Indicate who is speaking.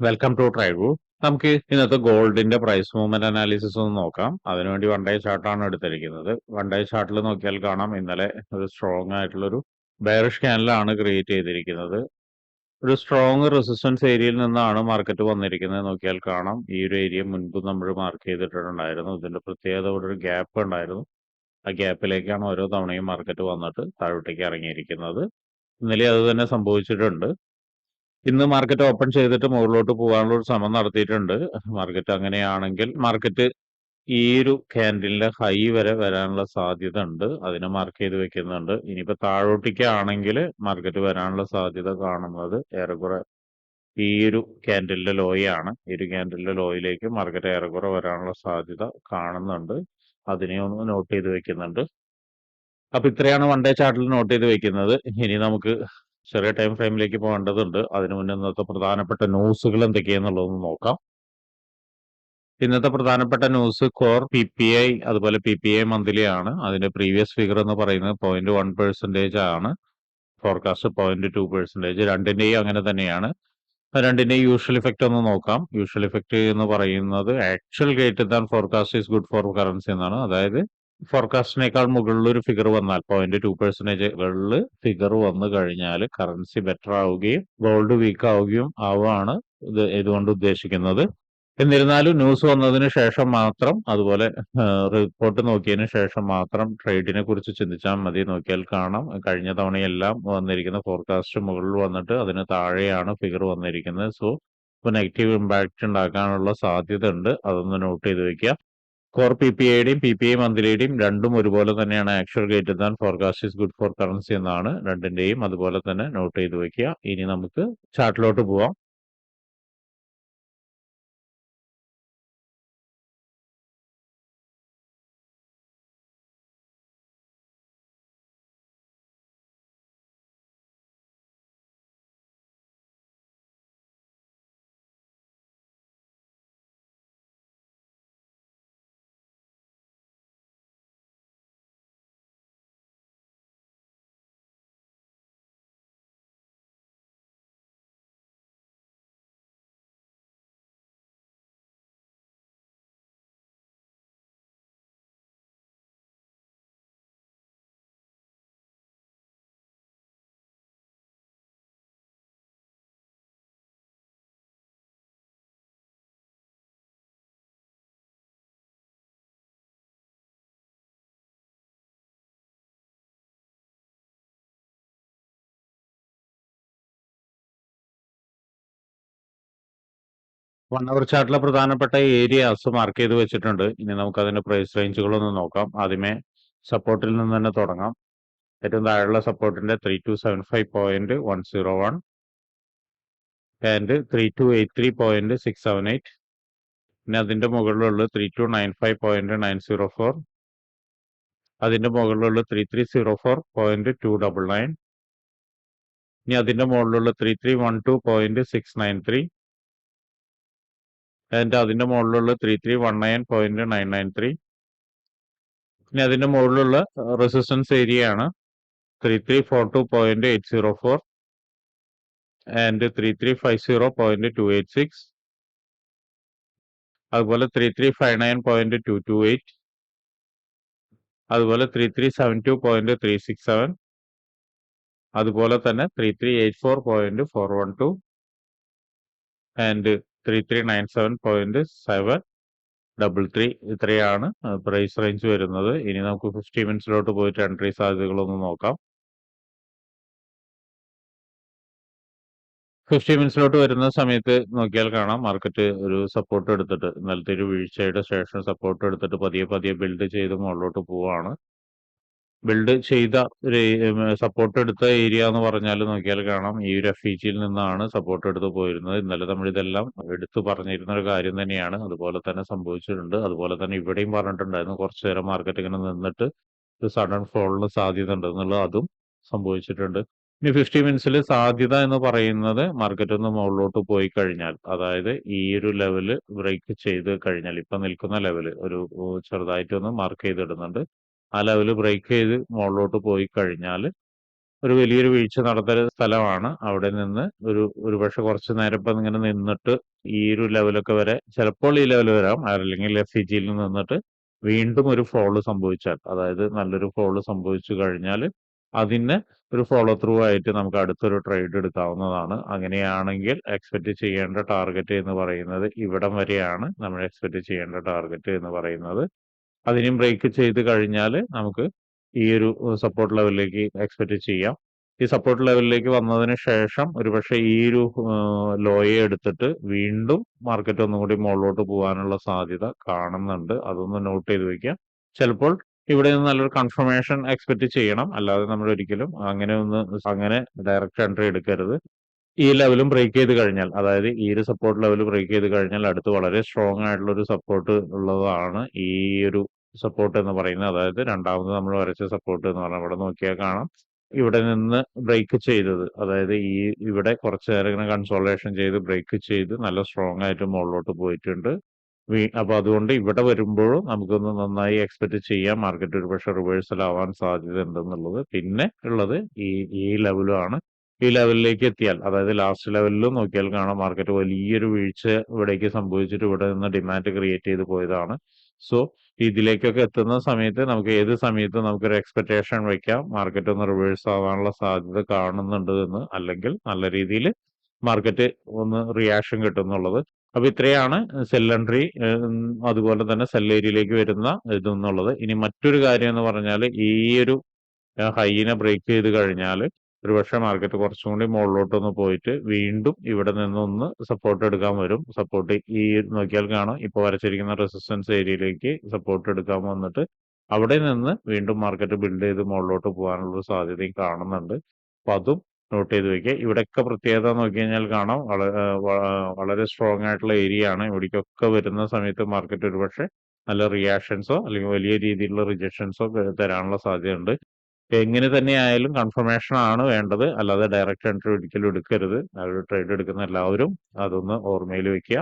Speaker 1: Welcome to ട്രൈബു നമുക്ക് ഇന്നത്തെ ഗോൾഡിന്റെ പ്രൈസ് മൂവ്മെന്റ് അനാലിസിസ് ഒന്ന് നോക്കാം. അതിനുവേണ്ടി വൺ ഡേ ചാർട്ടാണ് എടുത്തിരിക്കുന്നത്. വൺ ഡേ ചാർട്ടിൽ നോക്കിയാൽ കാണാം. ഇന്നലെ ഒരു സ്ട്രോങ് ആയിട്ടുള്ള ഒരു ബെയറിഷ് ക്യാനലാണ് ക്രിയേറ്റ് ചെയ്തിരിക്കുന്നത്. ഒരു സ്ട്രോങ് റെസിസ്റ്റൻസ് ഏരിയയിൽ നിന്നാണ് മാർക്കറ്റ് വന്നിരിക്കുന്നത് നോക്കിയാൽ കാണാം. ഈ ഒരു ഏരിയ മുൻപ് നമ്മൾ മാർക്ക് ചെയ്തിട്ടുണ്ടായിരുന്നു. ഇതിന്റെ പ്രത്യേകത ഒരു ഗ്യാപ്പ് ഉണ്ടായിരുന്നു. ആ ഗ്യാപ്പിലേക്കാണ് ഓരോ തവണയും മാർക്കറ്റ് വന്നിട്ട് താഴോട്ടേക്ക് ഇറങ്ങിയിരിക്കുന്നത്. ഇന്നലെ അത് തന്നെ സംഭവിച്ചിട്ടുണ്ട്. ഇന്ന് മാർക്കറ്റ് ഓപ്പൺ ചെയ്തിട്ട് മുകളിലോട്ട് പോകാനുള്ള ഒരു ശ്രമം നടത്തിയിട്ടുണ്ട്. മാർക്കറ്റ് അങ്ങനെയാണെങ്കിൽ മാർക്കറ്റ് ഈ ഒരു ക്യാൻഡിലിന്റെ ഹൈ വരെ വരാനുള്ള സാധ്യത ഉണ്ട്. അതിനെ മാർക്ക് ചെയ്ത് വെക്കുന്നുണ്ട്. ഇനിയിപ്പോ താഴോട്ടേക്കാണെങ്കിൽ മാർക്കറ്റ് വരാനുള്ള സാധ്യത കാണുന്നത് ഏറെക്കുറെ ഈ ഒരു ക്യാൻഡിലിന്റെ ലോയാണ് ഈ ഒരു ക്യാൻഡിലിന്റെ ലോയിലേക്ക് മാർക്കറ്റ് ഏറെക്കുറെ വരാനുള്ള സാധ്യത കാണുന്നുണ്ട്. അതിനെ ഒന്ന് നോട്ട് ചെയ്ത് വെക്കുന്നുണ്ട്. അപ്പൊ ഇത്രയാണ് വൺ ഡേ ചാർട്ടിൽ നോട്ട് ചെയ്ത് വെക്കുന്നത്. ഇനി നമുക്ക് ചെറിയ ടൈം ഫ്രെയിമിലേക്ക് പോകേണ്ടതുണ്ട്. അതിനു മുന്നേ ഇന്നത്തെ പ്രധാനപ്പെട്ട ന്യൂസുകൾ എന്തൊക്കെയാന്നുള്ളതൊന്ന് നോക്കാം. ഇന്നത്തെ പ്രധാനപ്പെട്ട news core P P I അതുപോലെ പി പി ഐ മന്ത്ലി ആണ്. അതിന്റെ പ്രീവിയസ് ഫിഗർ എന്ന് പറയുന്നത് പോയിന്റ് വൺ പെർസെന്റേജ് ആണ്. ഫോർകാസ്റ്റ് പോയിന്റ് ടു പെർസെന്റേജ് രണ്ടിന്റെയും അങ്ങനെ തന്നെയാണ്. രണ്ടിന്റെയും യൂഷ്വൽ ഇഫക്റ്റ് ഒന്ന് നോക്കാം. യൂഷ്വൽ ഇഫക്റ്റ് എന്ന് പറയുന്നത് actual greater than forecast is good for currency എന്നാണ്. അതായത് ഫോർകാസ്റ്റിനേക്കാൾ മുകളിൽ ഒരു ഫിഗർ വന്നാൽ പോയിന്റ് ടു പെർസെന്റേജുകളിൽ ഫിഗർ വന്നു കഴിഞ്ഞാൽ കറൻസി ബെറ്റർ ആവുകയും ഗോൾഡ് വീക്ക് ആവുകയും ആവുകയാണ് ഇത് ഇതുകൊണ്ട് ഉദ്ദേശിക്കുന്നത്. എന്നിരുന്നാലും ന്യൂസ് വന്നതിന് ശേഷം മാത്രം അതുപോലെ റിപ്പോർട്ട് നോക്കിയതിന് ശേഷം മാത്രം ട്രേഡിനെ കുറിച്ച് ചിന്തിച്ചാൽ മതി. നോക്കിയാൽ കാണാം. കഴിഞ്ഞ തവണയെല്ലാം വന്നിരിക്കുന്ന ഫോർകാസ്റ്റ് മുകളിൽ വന്നിട്ട് അതിന് താഴെയാണ് ഫിഗർ വന്നിരിക്കുന്നത്. സോ ഇപ്പൊ നെഗറ്റീവ് ഇമ്പാക്റ്റ് ഉണ്ടാക്കാനുള്ള സാധ്യത ഉണ്ട് അതൊന്ന് നോട്ട് ചെയ്ത് വെക്കുക. കോർ പി പി ഐയുടെയും പി പി ഐ മന്ത്ലിയുടെയും രണ്ടും ഒരുപോലെ തന്നെയാണ് actual greater than forecast is good for currency എന്നാണ് രണ്ടിന്റെയും അതുപോലെ തന്നെ നോട്ട് ചെയ്ത് വെക്കുക. ഇനി നമുക്ക് ചാർട്ടിലോട്ട് പോവാം. വൺ അവർ ചാർട്ടിലെ പ്രധാനപ്പെട്ട ഏരിയാസ് മാർക്ക് ചെയ്ത് വെച്ചിട്ടുണ്ട്. ഇനി നമുക്ക് അതിന്റെ പ്രൈസ് റേഞ്ചുകളൊന്ന് നോക്കാം. ആദ്യമേ സപ്പോർട്ടിൽ നിന്ന് തന്നെ തുടങ്ങാം. ഏറ്റവും താഴെയുള്ള സപ്പോർട്ടിന്റെ three two seven five point one zero one and three two eight three point six seven eight പിന്നെ അതിന്റെ മുകളിലുള്ള three two nine five point nine zero four അതിന്റെ മുകളിലുള്ള three three zero four point two double nine ഇനി അതിന്റെ മുകളിലുള്ള three three one two point six nine three and അതിന്റെ മുകളിലുള്ള three three one nine point nine nine three പിന്നെ അതിന്റെ മുകളിലുള്ള റെസിസ്റ്റൻസ് ഏരിയ ആണ്. Three three four two point eight zero four and three three five zero point two eight six അതുപോലെ three three five nine point two two eight അതുപോലെ three three seven two point three six seven അതുപോലെ തന്നെ three three eight four point four one two and three three nine seven point seven double three ഇത്രയാണ് price range വരുന്നത്. ഇനി നമുക്ക് fifty മിനിറ്റ്സിലോട്ട് പോയിട്ട് entry സാധ്യതകളൊന്ന് നോക്കാം. Fifty മിനിറ്റ്സിലോട്ട് വരുന്ന സമയത്ത് നോക്കിയാൽ കാണാം മാർക്കറ്റ് ഒരു സപ്പോർട്ട് എടുത്തിട്ട് ഇന്നലത്തെ ഒരു വീഴ്ചയുടെ ശേഷം സപ്പോർട്ട് എടുത്തിട്ട് പതിയെ പതിയെ ബിൽഡ് ചെയ്ത് മുകളിലോട്ട് പോവാണ്. ബിൽഡ് ചെയ്ത ഒരു സപ്പോർട്ട് എടുത്ത ഏരിയ എന്ന് പറഞ്ഞാൽ നോക്കിയാൽ കാണാം. ഈ ഒരു എഫ് ഇ നിന്നാണ് സപ്പോർട്ട് എടുത്ത് പോയിരുന്നത്. ഇന്നലെ നമ്മൾ ഇതെല്ലാം എടുത്തു പറഞ്ഞിരുന്ന ഒരു കാര്യം തന്നെയാണ്. അതുപോലെ തന്നെ സംഭവിച്ചിട്ടുണ്ട്. അതുപോലെ തന്നെ ഇവിടെയും പറഞ്ഞിട്ടുണ്ടായിരുന്നു. കുറച്ചു നേരം മാർക്കറ്റ് ഇങ്ങനെ നിന്നിട്ട് ഒരു സഡൻ ഫോളിന് സാധ്യത ഉണ്ട് എന്നുള്ളത് അതും സംഭവിച്ചിട്ടുണ്ട്. ഇനി ഫിഫ്റ്റി മിനിറ്റ്സിൽ സാധ്യത എന്ന് പറയുന്നത് മാർക്കറ്റ് ഒന്ന് മുകളിലോട്ട് പോയി കഴിഞ്ഞാൽ അതായത് ഈ ഒരു ലെവൽ ബ്രേക്ക് ചെയ്ത് കഴിഞ്ഞാൽ ഇപ്പൊ നിൽക്കുന്ന ലെവൽ ഒരു ചെറുതായിട്ടൊന്ന് മാർക്ക് ചെയ്തിടുന്നുണ്ട്. ആ ലെവൽ ബ്രേക്ക് ചെയ്ത് മുകളിലോട്ട് പോയി കഴിഞ്ഞാൽ ഒരു വലിയൊരു വീഴ്ച നടത്തുന്ന സ്ഥലമാണ്. അവിടെ നിന്ന് ഒരു ഒരുപക്ഷെ കുറച്ച് നേരം ഇപ്പം ഇങ്ങനെ നിന്നിട്ട് ഈ ഒരു ലെവലൊക്കെ വരെ ചിലപ്പോൾ ഈ ലെവൽ വരാം. അല്ലെങ്കിൽ എഫ്-ഇ-ജിയിൽ നിന്നിട്ട് വീണ്ടും ഒരു ഫോൾ സംഭവിച്ചാൽ അതായത് നല്ലൊരു ഫോൾ സംഭവിച്ചു കഴിഞ്ഞാൽ അതിന് ഒരു ഫോളോ ത്രൂ ആയിട്ട് നമുക്ക് അടുത്തൊരു ട്രേഡ് എടുക്കാവുന്നതാണ്. അങ്ങനെയാണെങ്കിൽ എക്സ്പെക്ട് ചെയ്യേണ്ട ടാർഗറ്റ് എന്ന് പറയുന്നത് ഇവിടം വരെയാണ് നമ്മൾ എക്സ്പെക്ട് ചെയ്യേണ്ട ടാർഗറ്റ് എന്ന് പറയുന്നത്. അതിനെയും ബ്രേക്ക് ചെയ്ത് കഴിഞ്ഞാൽ നമുക്ക് ഈ ഒരു സപ്പോർട്ട് ലെവലിലേക്ക് എക്സ്പെക്ട് ചെയ്യാം. ഈ സപ്പോർട്ട് ലെവലിലേക്ക് വന്നതിന് ശേഷം ഒരുപക്ഷെ ഈ ഒരു ലോയെ എടുത്തിട്ട് വീണ്ടും മാർക്കറ്റ് ഒന്നും കൂടി മുകളിലോട്ട് പോകാനുള്ള സാധ്യത കാണുന്നുണ്ട്. അതൊന്ന് നോട്ട് ചെയ്ത് വെക്കുക. ചിലപ്പോൾ ഇവിടെ നിന്ന് നല്ലൊരു കൺഫർമേഷൻ എക്സ്പെക്ട് ചെയ്യണം. അല്ലാതെ നമ്മൾ ഒരിക്കലും അങ്ങനെ ഒന്ന് അങ്ങനെ ഡയറക്റ്റ് എൻട്രി എടുക്കരുത്. ഈ ലെവലും ബ്രേക്ക് ചെയ്ത് കഴിഞ്ഞാൽ അതായത് ഈ ഒരു സപ്പോർട്ട് ലെവൽ ബ്രേക്ക് ചെയ്ത് കഴിഞ്ഞാൽ അടുത്ത് വളരെ സ്ട്രോങ് ആയിട്ടുള്ള ഒരു സപ്പോർട്ട് ഉള്ളതാണ് ഈ ഒരു സപ്പോർട്ട് എന്ന് പറയുന്നത്. അതായത് രണ്ടാമത് നമ്മൾ വരച്ച സപ്പോർട്ട് എന്ന് പറഞ്ഞാൽ ഇവിടെ നോക്കിയാൽ കാണാം. ഇവിടെ നിന്ന് ബ്രേക്ക് ചെയ്തത്. അതായത് ഈ ഇവിടെ കുറച്ച് നേരം ഇങ്ങനെ കൺസോളേഷൻ ചെയ്ത് ബ്രേക്ക് ചെയ്ത് നല്ല സ്ട്രോങ് ആയിട്ട് മുകളിലോട്ട് പോയിട്ടുണ്ട്. അപ്പൊ അതുകൊണ്ട് ഇവിടെ വരുമ്പോഴും നമുക്കൊന്ന് നന്നായി എക്സ്പെക്ട് ചെയ്യാം. മാർക്കറ്റ് ഒരു പക്ഷേ റിവേഴ്സൽ ആവാൻ സാധ്യത ഉണ്ടെന്നുള്ളത്. പിന്നെ ഉള്ളത് ഈ ഈ ലെവലുമാണ്. ഈ ലെവലിലേക്ക് എത്തിയാൽ അതായത് ലാസ്റ്റ് ലെവലിലും നോക്കിയാൽ കാണാം മാർക്കറ്റ് വലിയൊരു വീഴ്ച ഇവിടേക്ക് സംഭവിച്ചിട്ട് ഇവിടെ നിന്ന് ഡിമാൻഡ് ക്രിയേറ്റ് ചെയ്ത് പോയതാണ്. സോ ഇതിലേക്കൊക്കെ എത്തുന്ന സമയത്ത് നമുക്ക് ഏത് സമയത്തും നമുക്കൊരു എക്സ്പെക്ടേഷൻ വയ്ക്കാം മാർക്കറ്റ് ഒന്ന് റിവേഴ്സ് ആവാനുള്ള സാധ്യത കാണുന്നുണ്ട് എന്ന്. അല്ലെങ്കിൽ നല്ല രീതിയിൽ മാർക്കറ്റ് ഒന്ന് റിയാക്ഷൻ കിട്ടും എന്നുള്ളത്. അപ്പൊ ഇത്രയാണ് സെല്ലൻട്രി അതുപോലെ തന്നെ സെല്ലേരിയയിലേക്ക് വരുന്ന ഇതെന്നുള്ളത്. ഇനി മറ്റൊരു കാര്യം എന്ന് പറഞ്ഞാൽ ഈ ഒരു ഹൈനെ ബ്രേക്ക് ചെയ്ത് കഴിഞ്ഞാൽ ഒരുപക്ഷെ മാർക്കറ്റ് കുറച്ചും കൂടി മുകളിലോട്ടൊന്ന് പോയിട്ട് വീണ്ടും ഇവിടെ നിന്നൊന്ന് സപ്പോർട്ട് എടുക്കാൻ വരും. സപ്പോർട്ട് ഈ നോക്കിയാൽ കാണാം ഇപ്പൊ വരച്ചിരിക്കുന്ന റെസിസ്റ്റൻസ് ഏരിയയിലേക്ക് സപ്പോർട്ട് എടുക്കാൻ വന്നിട്ട് അവിടെ നിന്ന് വീണ്ടും മാർക്കറ്റ് ബിൽഡ് ചെയ്ത് മുകളിലോട്ട് പോകാനുള്ള സാധ്യതയും കാണുന്നുണ്ട്. അപ്പൊ അതും നോട്ട് ചെയ്ത് വെക്കുക. ഇവിടെയൊക്കെ പ്രത്യേകത നോക്കി കഴിഞ്ഞാൽ കാണാം വളരെ സ്ട്രോങ് ആയിട്ടുള്ള ഏരിയ ആണ്. ഇവിടേക്കൊക്കെ വരുന്ന സമയത്ത് മാർക്കറ്റ് ഒരുപക്ഷെ നല്ല റിയാക്ഷൻസോ അല്ലെങ്കിൽ വലിയ രീതിയിലുള്ള റിജക്ഷൻസോ തരാനുള്ള സാധ്യതയുണ്ട്. എങ്ങനെ തന്നെ ആയാലും കൺഫർമേഷൻ ആണ് വേണ്ടത്. അല്ലാതെ ഡയറക്റ്റ് എൻട്രി ഒരിക്കലും എടുക്കരുത്. ട്രേഡ് എടുക്കുന്ന എല്ലാവരും അതൊന്ന് ഓർമ്മയിൽ വെക്കുക.